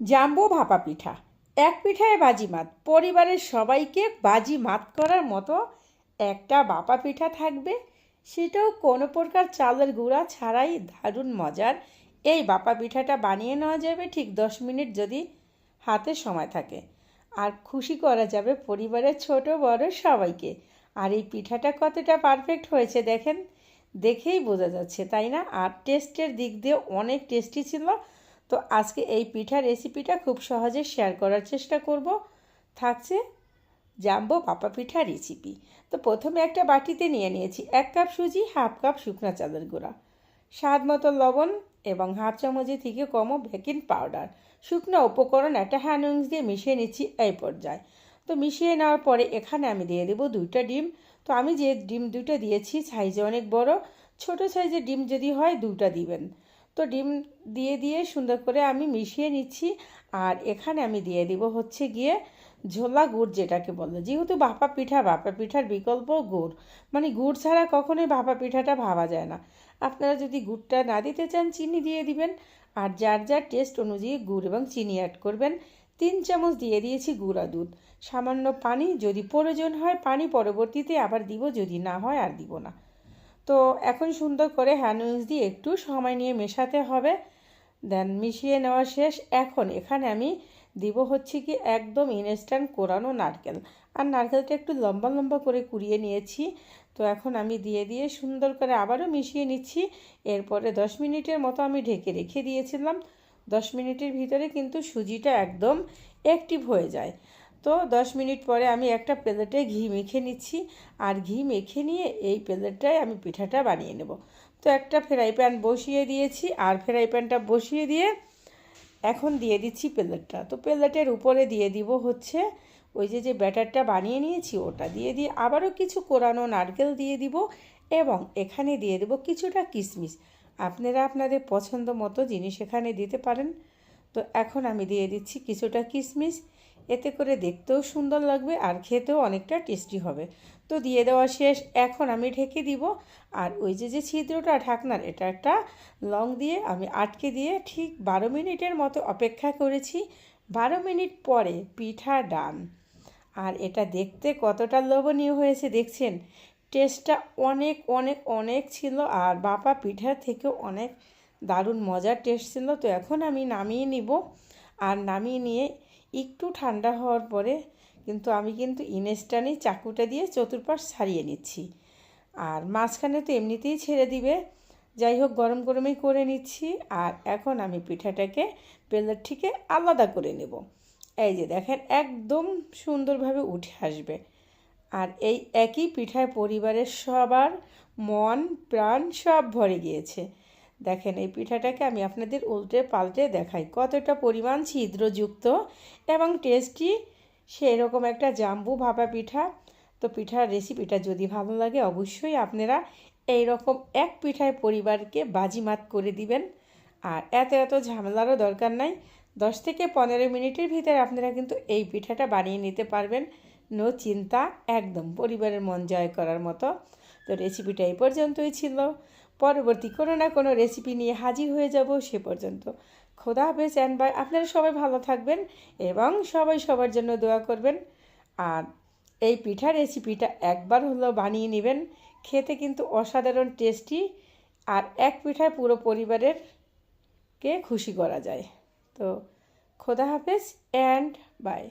Jumbo ভাপা পিঠা। এক পিঠায় বাজি মাত পরিবারের সবাইকে বাজি মাত করার মতো একটা বাপা পিঠা থাকবে। সেটাও কোনো প্রকার চালের গুঁড়া ছাড়াই দারুণ মজার। এই বাপা পিঠাটা বানিয়ে নেওয়া যাবে ঠিক দশ মিনিট যদি হাতে সময় থাকে। আর খুশি করা যাবে পরিবারের ছোট বড় সবাইকে। আর এই পিঠাটা কতটা পারফেক্ট হয়েছে দেখেন, দেখেই বোঝা যাচ্ছে, তাই না? আর টেস্টের দিক দিয়ে অনেক টেস্টি ছিল। তো আজকে এই পিঠা রেসিপিটা খুব সহজে শেয়ার করার চেষ্টা করব। থাকছে জাম্বো পাপা পিঠা রেসিপি তো প্রথমে একটা বাটিতে নিয়ে নিয়েছি এক কাপ সুজি, হাফ কাপ শুকনা চালের গুঁড়া। স্বাদ মতো লবণ এবং হাফ চামচের থেকে কমও বেকিং পাউডার শুকনো উপকরণ একটা হ্যান্ড উইংস দিয়ে মিশিয়ে নিচ্ছি এই পর্যায়ে। তো মিশিয়ে নেওয়ার পরে এখানে আমি দিয়ে দেবো দুইটা ডিম। তো আমি যে ডিম দুটো দিয়েছি সাইজে অনেক বড়। ছোট সাইজের ডিম যদি হয় দুটা দিবেন। তো ডিম দিয়ে দিয়ে সুন্দর করে আমি মিশিয়ে নিচ্ছি। আর এখানে আমি দিয়ে দিব হচ্ছে গিয়ে ঝোলা গুড় যেটাকে বলে। যেহেতু ভাপা পিঠা, ভাপা পিঠার বিকল্প গুড়। মানে গুড় ছাড়া কখনোই ভাপা পিঠাটা ভাবা যায় না। আপনারা যদি গুড়টা না দিতে চান, চিনি দিয়ে দিবেন। আর যার যার টেস্ট অনুযায়ী গুড় এবং চিনি অ্যাড করবেন, তিন চামচ দিয়ে দিয়েছি গুঁড়া দুধ। সামান্য পানি যদি প্রয়োজন হয়, পানি পরবর্তীতে আবার দিব, যদি না হয় আর দিব না। তো এখন সুন্দর করে হ্যান্ড দিয়ে একটু সময় নিয়ে মেশাতে হবে। দেন মিশিয়ে নেওয়া শেষ। এখন এখানে আমি দিব হচ্ছে কি একদম ইনস্ট্যান্ট কোরানো নারকেল। আর নারকেলটা একটু লম্বা লম্বা করে কুড়িয়ে নিয়েছি। তো এখন আমি দিয়ে দিয়ে সুন্দর করে আবারও মিশিয়ে নিচ্ছি। এরপরে দশ মিনিটের মতো আমি ঢেকে রেখে দিয়েছিলাম। দশ মিনিটের ভিতরে কিন্তু সুজিটা একদম অ্যাক্টিভ হয়ে যায়। তো দশ মিনিট পরে আমি একটা প্লেটে ঘি মেখে নিচ্ছি। আর ঘি মেখে নিয়ে এই প্লেটটায় আমি পিঠাটা বানিয়ে নেব। তো একটা ফ্রাই প্যান বসিয়ে দিয়েছি। আর ফ্রাই প্যানটা বসিয়ে দিয়ে এখন দিয়ে দিচ্ছি প্লেটটা। তো প্লেটের উপরে দিয়ে দিব হচ্ছে ওই যে যে ব্যাটারটা বানিয়ে নিয়েছি, ওটা দিয়ে দিয়ে আবারও কিছু কোরানো নারকেল দিয়ে দিব এবং এখানে দিয়ে দেব কিছুটা কিশমিশ। আপনারা আপনাদের পছন্দ মতো জিনিস এখানে দিতে পারেন। তো এখন আমি দিয়ে দিচ্ছি কিছুটা কিশমিশ। এতে করে দেখতেও সুন্দর লাগবে আর খেতেও অনেকটা টেস্টি হবে। তো দিয়ে দেওয়া শেষ, এখন আমি ঢেকে দিব। আর ওই যে যে ছিদ্রটা ঢাকনার, এটা একটা লং দিয়ে আমি আটকে দিয়ে ঠিক বারো মিনিটের মতো অপেক্ষা করেছি। বারো মিনিট পরে পিঠা ডান। আর এটা দেখতে কতটা লোভনীয় হয়েছে, দেখছেন? টেস্টটা অনেক অনেক অনেক ছিল আর বাপা পিঠার থেকেও অনেক দারুণ মজার টেস্ট ছিল। তো এখন আমি নামিয়ে নিব। আর নামিয়ে নিয়ে একটু ঠান্ডা হওয়ার পরে কিন্তু আমি কিন্তু ইনেস্টানি চাকুটা দিয়ে চতুর্পাশ ছাড়িয়ে নিচ্ছি। আর মাঝখানে তো এমনিতেই ছেড়ে দিবে। যাই হোক, গরম গরমেই করে নিচ্ছি আর এখন আমি পিঠাটাকে প্লেট থেকে আলাদা করে নেব। এই যে দেখেন, একদম সুন্দরভাবে উঠে আসবে। আর এই একই পিঠায় পরিবারের সবার মন, প্রাণ সব ভরে গিয়েছে। দেখেন, এই পিঠাটাকে আমি আপনাদের উল্টে পাল্টে দেখাই। কতটা পরিমাণ ছিদ্রযুক্ত এবং টেস্টি সেরকম একটা জাম্বু ভাপা পিঠা। তো পিঠার রেসিপিটা যদি ভালো লাগে, অবশ্যই আপনারা এই রকম এক পিঠায় পরিবারকে বাজিমাত করে দিবেন। আর এত এত ঝামেলারও দরকার নাই। দশ থেকে পনেরো মিনিটের ভিতরে আপনারা কিন্তু এই পিঠাটা বানিয়ে নিতে পারবেন। নো চিন্তা, একদম পরিবারের মন জয় করার মতো। তো রেসিপিটা এই পর্যন্তই ছিল। পরবর্তী কোনো না কোনো রেসিপি নিয়ে হাজির হয়ে যাব সে পর্যন্ত। খোদা হাফেজ অ্যান্ড বাই আপনারা সবাই ভালো থাকবেন এবং সবাই সবার জন্য দোয়া করবেন। আর এই পিঠা রেসিপিটা একবার হলেও বানিয়ে নেবেন। খেতে কিন্তু অসাধারণ টেস্টি আর এক পিঠায় পুরো পরিবারের কে খুশি করা যায়। তো খোদা হাফেজ অ্যান্ড বাই